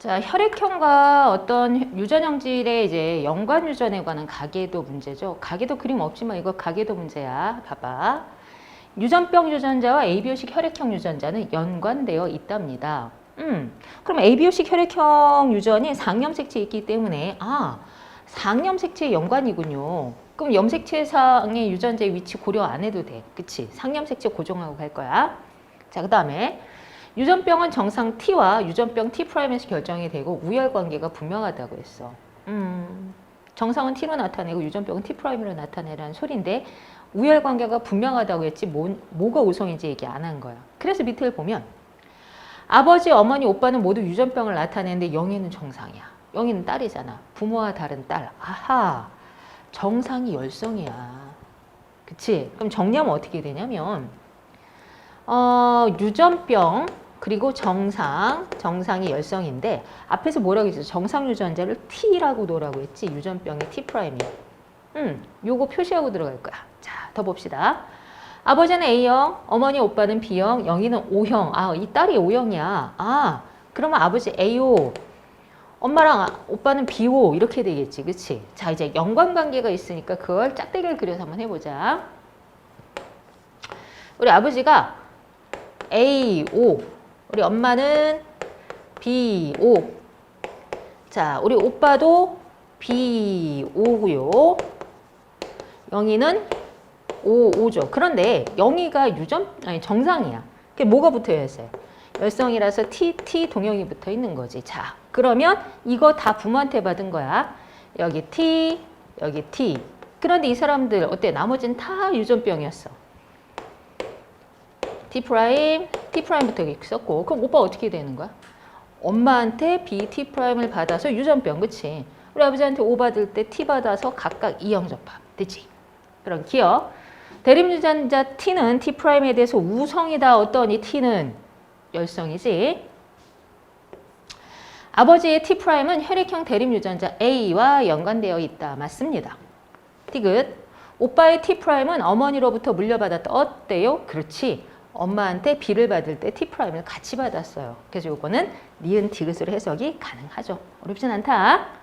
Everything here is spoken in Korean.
자, 혈액형과 어떤 유전형질의 이제 연관 유전에 관한 가계도 문제죠. 가계도 그림 없지만 이거 가계도 문제야. 봐봐. 유전병 유전자와 ABO식 혈액형 유전자는 연관되어 있답니다. 음, 그럼 ABO식 혈액형 유전이 상염색체에 있기 때문에 아, 상염색체의 연관이군요. 그럼 염색체상의 유전자의 위치 고려 안 해도 돼. 그치? 상염색체 고정하고 갈 거야. 자, 그 다음에 유전병은 정상 T와 유전병 T'에서 결정이 되고 우열 관계가 분명하다고 했어. 음, 정상은 T로 나타내고 유전병은 T'로 나타내라는 소리인데 우열 관계가 분명하다고 했지 뭐, 뭐가 우성인지 얘기 안 한 거야. 그래서 밑을 보면 아버지, 어머니, 오빠는 모두 유전병을 나타내는데 영희는 정상이야. 영희는 딸이잖아. 부모와 다른 딸. 아하, 정상이 열성이야. 그치? 그럼 정리하면 어떻게 되냐면 어, 유전병 그리고 정상, 정상이 열성인데 앞에서 뭐라고 했어? 정상 유전자를 T라고 놓으라고 했지. 유전병이 T'이야. 음, 요거 표시하고 들어갈 거야. 자, 더 봅시다. 아버지는 A형, 어머니 오빠는 B형, 영희는 O형. 아, 이 딸이 O형이야. 아, 그러면 아버지 AO, 엄마랑 아- 오빠는 BO 이렇게 되겠지. 그치? 자, 이제 연관관계가 있으니까 그걸 짝대기를 그려서 한번 해보자. 우리 아버지가 AO, 우리 엄마는 BO. 자, 우리 오빠도 BO고요. 영희는 O, O죠. 그런데 영희가 유전, 아니 정상이야. 그게 뭐가 붙어 있어요? 열성이라서 T, T 동형이 붙어 있는 거지. 자, 그러면 이거 다 부모한테 받은 거야. 여기 T, 여기 T. 그런데 이 사람들 어때? 나머지는 다 유전병이었어. T 프라임, T 프라임부터 이렇게 썼고, 그럼 오빠 어떻게 되는 거야? 엄마한테 B, T 프라임을 받아서 유전병, 그치? 우리 아버지한테 O 받을 때 T 받아서 각각 이형 접합, 되지? 그럼 기억. 대립 유전자 T는 T 프라임에 대해서 우성이다. 이 T는 열성이지. 아버지의 T 프라임은 혈액형 대립 유전자 A와 연관되어 있다. 맞습니다. 디귿. 오빠의 T 프라임은 어머니로부터 물려받았다. 어때요? 그렇지. 엄마한테 B를 받을 때 T 프라임을 같이 받았어요. 그래서 이거는 니은 디귿으로 해석이 가능하죠. 어렵진 않다.